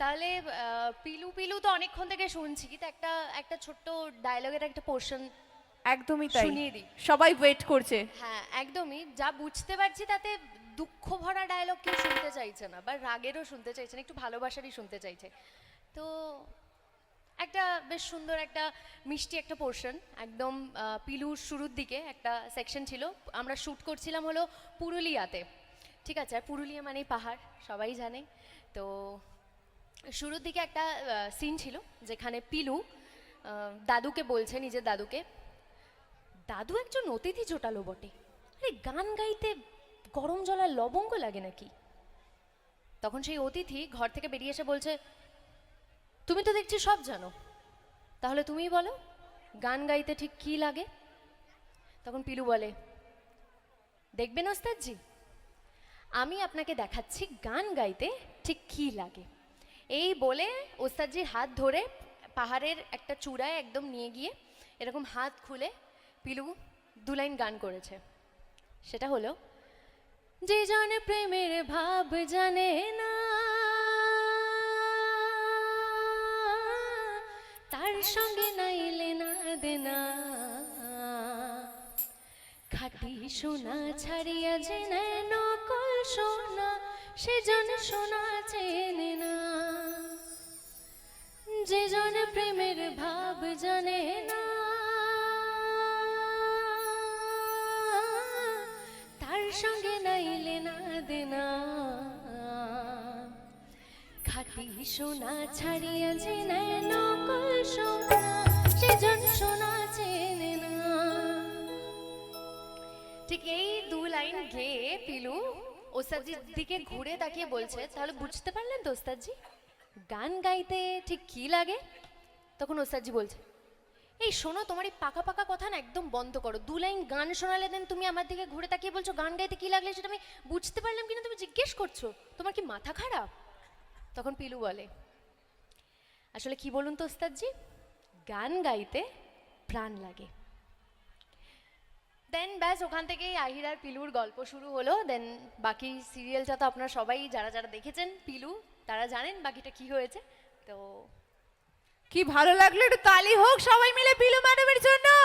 তাহলে পিলু পিলু তো অনেকক্ষণ থেকে শুনছি। তো একটা একটা ছোট্ট ডায়লগের একটা পোর্শন একদমই তাই। শুনিয়ে দিই। সবাই ওয়েট করছে। হ্যাঁ একদমই। যা বুঝতে পারছি তাতে দুঃখ ভরা ডায়লগ কেউ শুনতে চাইছে না বা রাগেরও শুনতে চাইছে না একটু ভালোবাসারই শুনতে চাইছে। তো একটা বেশ সুন্দর একটা মিষ্টি একটা পোর্শন একদম পিলুর শুরুর দিকে একটা সেকশন ছিল। আমরা শ্যুট করছিলাম হলো পুরুলিয়াতে। ঠিক আছে? আর পুরুলিয়া মানেই পাহাড় সবাই জানে। তো শুরুর দিকে একটা সিন ছিল যেখানে পিলু দাদুকে বলছে, নিজের দাদুকে, দাদু একজন অতিথি জোটালো বটে। আরে, গান গাইতে গরম জলার লবঙ্গ লাগে নাকি? তখন সেই অতিথি ঘর থেকে বেরিয়ে এসে বলছে, তুমি তো দেখছি সব জানো। তাহলে তুমি বলো, গান গাইতে ঠিক কি লাগে? তখন পিলু বলে দেখবেন ওস্তাদজি আমি আপনাকে দেখাচ্ছি গান গাইতে ঠিক কি লাগে। এই বলে ওস্তাদজির হাত ধরে পাহাড়ের একটা চূড়ায় একদম নিয়ে গিয়ে এরকম হাত খুলে পিলু দু লাইন গান করেছে। সেটা হলো, যে জানে প্রেমের ভাব জানে না, তার সঙ্গে নাইলে না দেনা। খাটি সোনা ছাড়িয়া যে নকল সোনা, সে জন সোনা চেনে না। যে প্রেমের ভাব জানে না। তার সঙ্গে নাইলে না দেনা। খাটি সোনা ছাড়িয়া যে নকল সোনা সে জন সোনা চেনে না। ঠিক এই দু লাইন গেয়ে পিলু, ওস্তাদজির দিকে ঘুরে তাকিয়ে বলছে, তাহলে বুঝতে পারলেন তো ওস্তাদজি? গান গাইতে ঠিক কি লাগে? তখন ওস্তাদজি বলছে, এই শোনো, তোমার এই পাকা পাকা কথা না একদম বন্ধ করো। দু লাইন গান শোনালে দেন তুমি আমার দিকে ঘুরে তাকিয়ে বলছো, গান গাইতে কি লাগলে সেটা আমি বুঝতে পারলাম কিনা তুমি জিজ্ঞেস করছ? তোমার কি মাথা খারাপ? তখন পিলু বলে, আসলে কি বলুন তো ওস্তাদজি? গান গাইতে প্রাণ লাগে। দেন ব্যাস, ওখান থেকেই আহির আর পিলুর গল্প শুরু হলো। দেন বাকি সিরিয়ালটা তো আপনারা সবাই যারা যারা দেখেছেন, পিলু তারা জানেন বাকিটা কি হয়েছে। তো কি ভালো লাগল? একটু তালি হোক, সবাই মিলে পিলু ম্যাডামের জন্য।